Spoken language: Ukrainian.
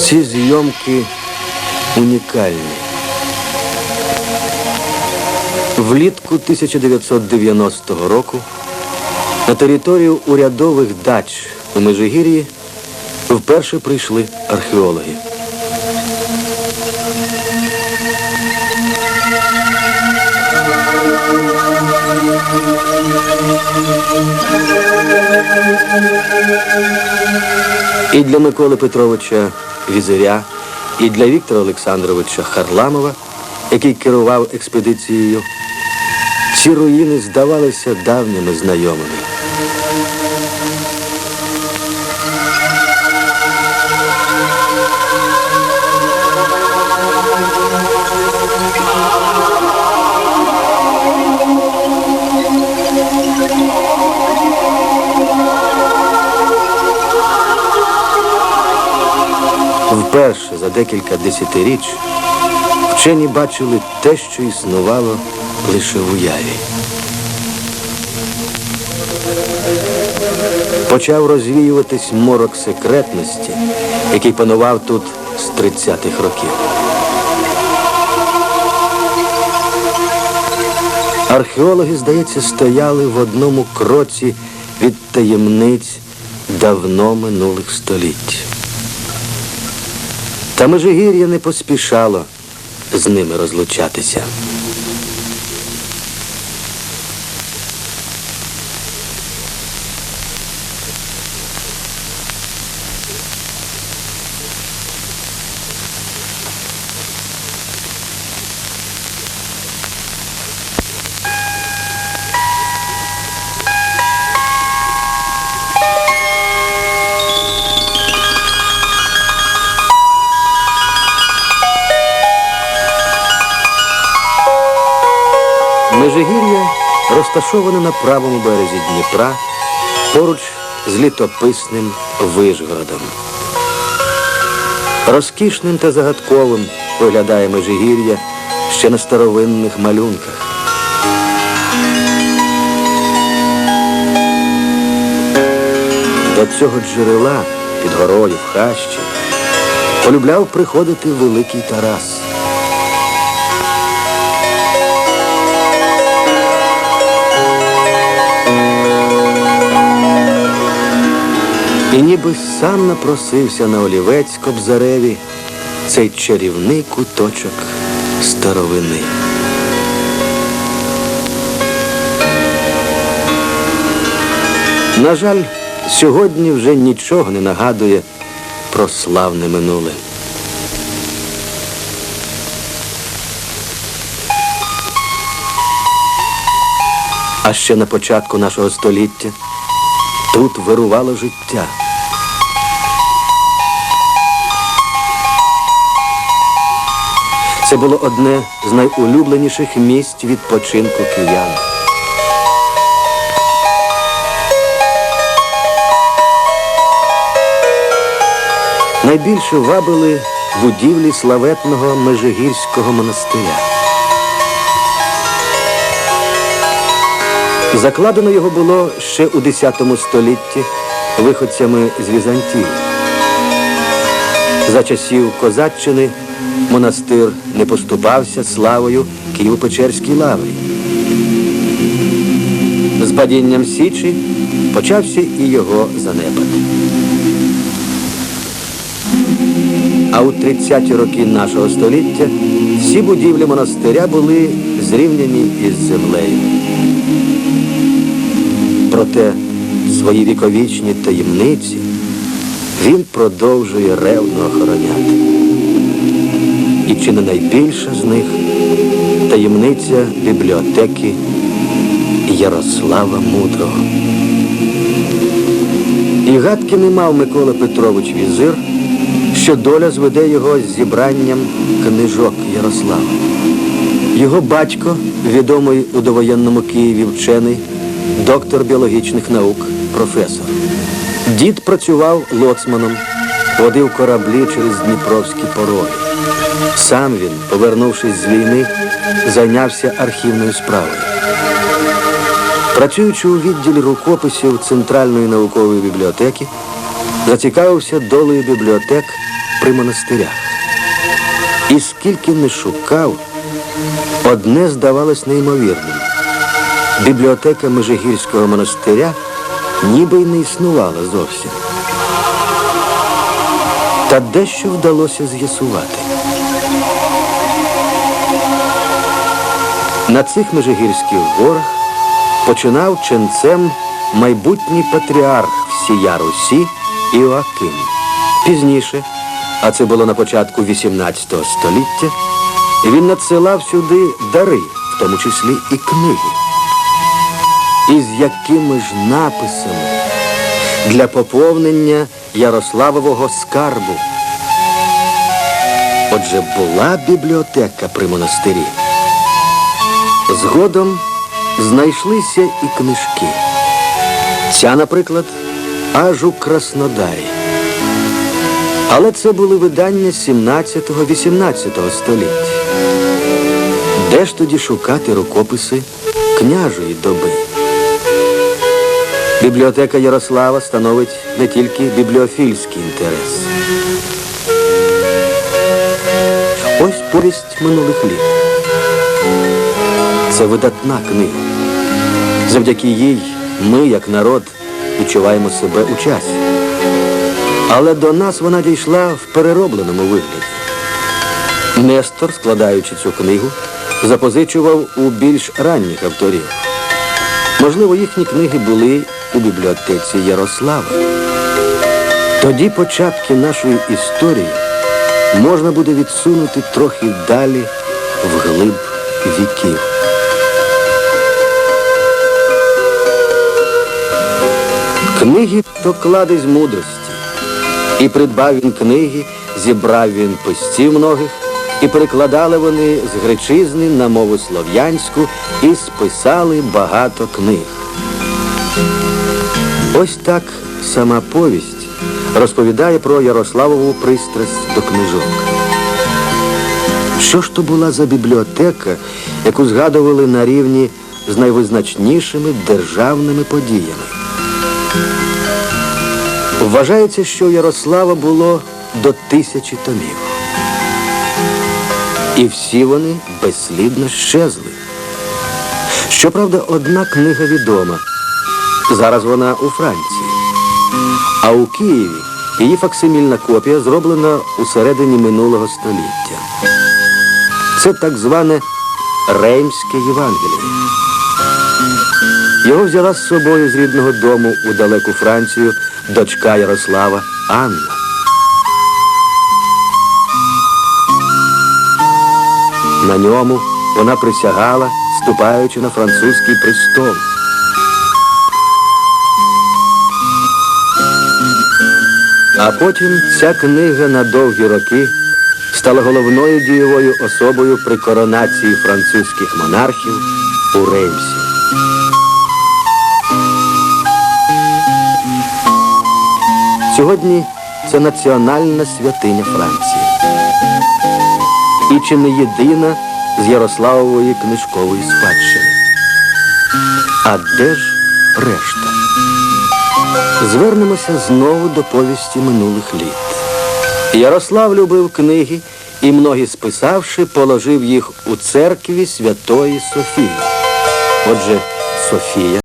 Ці зйомки унікальні. Влітку 1990 року на територію урядових дач у Межигір'ї вперше прийшли археологи. І для Миколи Петровича Візиря, і для Віктора Олександровича Харламова, який керував експедицією, ці руїни здавалися давніми знайомими. Вперше за декілька десятиріч вчені бачили те, що існувало лише в уяві. Почав розвіюватись морок секретності, який панував тут з 30-х років. Археологи, здається, стояли в одному кроці від таємниць давно минулих століть. Та Межигір'я не поспішало з ними розлучатися. Розташоване на правому березі Дніпра поруч з літописним Вишгородом. Розкішним та загадковим виглядає Межигір'я ще на старовинних малюнках. До цього джерела під горою в хащі полюбляв приходити великий Тарас. І ніби сам напросився на олівець Кобзареві цей чарівний куточок старовини. На жаль, сьогодні вже нічого не нагадує про славне минуле. А ще на початку нашого століття тут вирувало життя. Це було одне з найулюбленіших місць відпочинку киян. Найбільше вабили будівлі славетного Межигірського монастиря. Закладено його було ще у X столітті виходцями з Візантії. За часів Козаччини монастир не поступався славою Києво-Печерській лаврі. З падінням Січі почався і його занепад. А у 30-ті роки нашого століття всі будівлі монастиря були зрівняні із землею. Проте свої віковічні таємниці він продовжує ревно охороняти. І чи не найбільша з них таємниця бібліотеки Ярослава Мудрого. І гадки не мав Микола Петрович Візир, що доля зведе його з зібранням книжок Ярослава. Його батько, відомий у довоєнному Києві вчений, доктор біологічних наук, професор. Дід працював лоцманом, водив кораблі через Дніпровські пороги. Сам він, повернувшись з війни, зайнявся архівною справою. Працюючи у відділі рукописів Центральної наукової бібліотеки, зацікавився долею бібліотек при монастирях. І скільки не шукав, одне здавалось неймовірним. Бібліотека Межигірського монастиря ніби й не існувала зовсім. Та дещо вдалося з'ясувати. На цих Межигірських горах починав ченцем майбутній патріарх всія Русі Іоаким. Пізніше, а це було на початку XVIII століття, він надсилав сюди дари, в тому числі і книги. І з якими ж написами для поповнення Ярославового скарбу. Отже, була бібліотека при монастирі. Згодом знайшлися і книжки. Ця, наприклад, аж у Краснодарі. Але це були видання 17-18 століття. Де ж тоді шукати рукописи княжої доби? Бібліотека Ярослава становить не тільки бібліофільський інтерес. Ось повість минулих літ. Це видатна книга. Завдяки їй ми, як народ, відчуваємо себе у часі. Але до нас вона дійшла в переробленому вигляді. Нестор, складаючи цю книгу, запозичував у більш ранніх авторів. Можливо, їхні книги були у бібліотеці Ярослава. Тоді початки нашої історії можна буде відсунути трохи далі вглиб віків. Книги то кладезь мудрості. І придбав він книги, зібрав він постів многих, і перекладали вони з гречизни на мову слов'янську і списали багато книг. Ось так сама повість розповідає про Ярославову пристрасть до книжок. Що ж то була за бібліотека, яку згадували на рівні з найвизначнішими державними подіями? Вважається, що Ярослава було до тисячі томів. І всі вони безслідно щезли. Щоправда, одна книга відома. Зараз вона у Франції. А у Києві її факсимільна копія зроблена у середині минулого століття. Це так зване Реймське Євангеліє. Його взяла з собою з рідного дому у далеку Францію дочка Ярослава Анна. На ньому вона присягала, ступаючи на французький престол. А потім ця книга на довгі роки стала головною дієвою особою при коронації французьких монархів у Реймсі. Сьогодні це національна святиня Франції. І чи не єдина з Ярославової книжкової спадщини. А де ж решта? Звернемося знову до повісті минулих літ. Ярослав любив книги і, многі списавши, положив їх у церкві Святої Софії. Отже, Софія